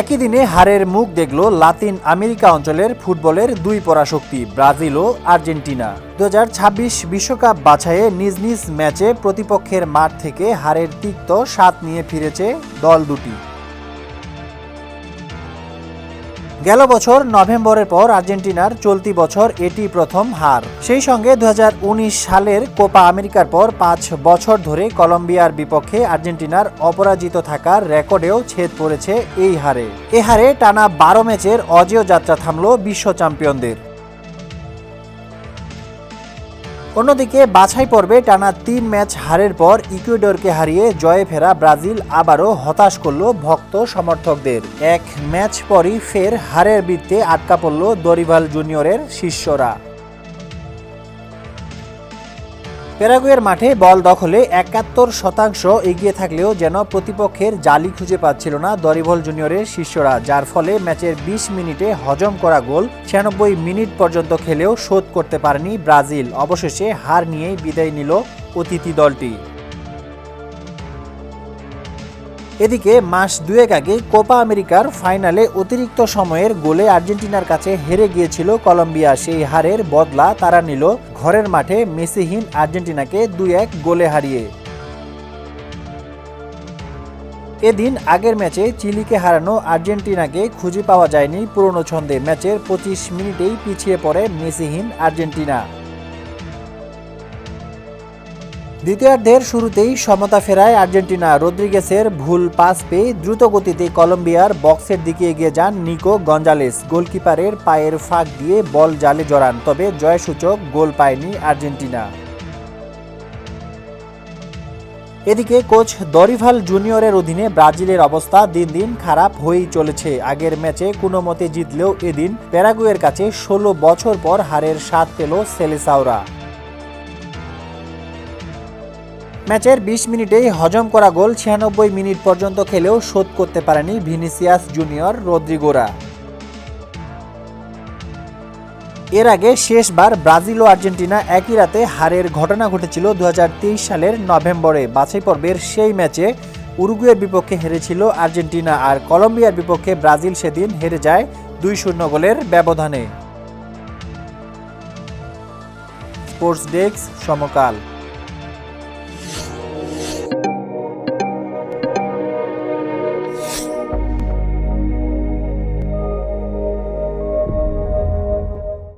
একই দিনে হারের মুখ দেখল লাতিন আমেরিকা অঞ্চলের ফুটবলের দুই পরাশক্তি, ব্রাজিল ও আর্জেন্টিনা। দু বিশ্বকাপ বাছাইয়ে নিজ নিজ ম্যাচে প্রতিপক্ষের মাঠ থেকে হারের তিক্ত স্বাদ নিয়ে ফিরেছে দল দুটি। গেল বছর নভেম্বরের পর আর্জেন্টিনার চলতি বছর এটি প্রথম হার। সেই সঙ্গে দু হাজার উনিশ সালের কোপা আমেরিকার পর পাঁচ বছর ধরে কলম্বিয়ার বিপক্ষে আর্জেন্টিনার অপরাজিত থাকার রেকর্ডেও ছেদ পড়েছে এই হারে। এ হারে টানা বারো ম্যাচের অজেয় যাত্রা থামল বিশ্ব চ্যাম্পিয়নদের। অন্যদিকে বাছাই পর্বে টানা তিন ম্যাচ হারের পর ইকুয়েডরকে হারিয়ে জয়ে ফেরা ব্রাজিল আবারও হতাশ করল ভক্ত সমর্থকদের। এক ম্যাচ পরই ফের হারের বৃত্তে আটকা পড়ল দরিভাল জুনিয়রের শিষ্যরা। প্যারাগুয়ের মাঠে বল দখলে একাত্তর শতাংশ এগিয়ে থাকলেও যেন প্রতিপক্ষের জালি খুঁজে পাচ্ছিল না দরিভল জুনিয়রের শিষ্যরা, যার ফলে ম্যাচের ২০ মিনিটে হজম করা গোল ছিয়ানব্বই মিনিট পর্যন্ত খেলেও শোধ করতে পারেনি ব্রাজিল। অবশেষে হার নিয়েই বিদায় নিল অতিথি দলটি। এদিকে মাস দুয়েক আগে কোপা আমেরিকার ফাইনালে অতিরিক্ত সময়ের গোলে আর্জেন্টিনার কাছে হেরে গিয়েছিল কলম্বিয়া। সেই হারের বদলা তারা নিল ঘরের মাঠে মেসিহীন আর্জেন্টিনাকে দুই এক গোলে হারিয়ে। এদিন আগের ম্যাচে চিলিকে হারানো আর্জেন্টিনাকে খুঁজে পাওয়া যায়নি পুরনো ছন্দে। ম্যাচের পঁচিশ মিনিটেই পিছিয়ে পড়ে মেসিহীন আর্জেন্টিনা। দ্বিতীয়ার্ধের শুরুতেই সমতা ফেরায় আর্জেন্টিনা। রদ্রিগেসের ভুল পাস পেয়ে দ্রুত গতিতে কলম্বিয়ার বক্সের দিকে এগিয়ে যান নিকো গঞ্জালেস। গোলকিপারের পায়ের ফাঁক দিয়ে বল জালে জড়ান, তবে জয়সূচক গোল পায়নি আর্জেন্টিনা। এদিকে কোচ দরিভাল জুনিয়রের অধীনে ব্রাজিলের অবস্থা দিন দিন খারাপ হয়েই চলেছে। আগের ম্যাচে কোনো মতে জিতলেও এদিন প্যারাগুয়ের কাছে ষোলো বছর পর হারের স্বাদ পেল সেলেসাওরা। ম্যাচের ২০ মিনিটেই হজম করা গোল ছিয়ানব্বই মিনিট পর্যন্ত খেলেও শোধ করতে পারেনি ভিনিসিয়াস জুনিয়র রদ্রিগোরা। এর আগে শেষবার ব্রাজিল ও আর্জেন্টিনা একই রাতে হারের ঘটনা ঘটেছিল দু হাজার তেইশ সালের নভেম্বরে। বাছাই পর্বের সেই ম্যাচে উরুগুয়ের বিপক্ষে হেরেছিল আর্জেন্টিনা আর কলম্বিয়ার বিপক্ষে ব্রাজিল সেদিন হেরে যায় দুই শূন্য গোলের ব্যবধানে। Sports desk Samakal.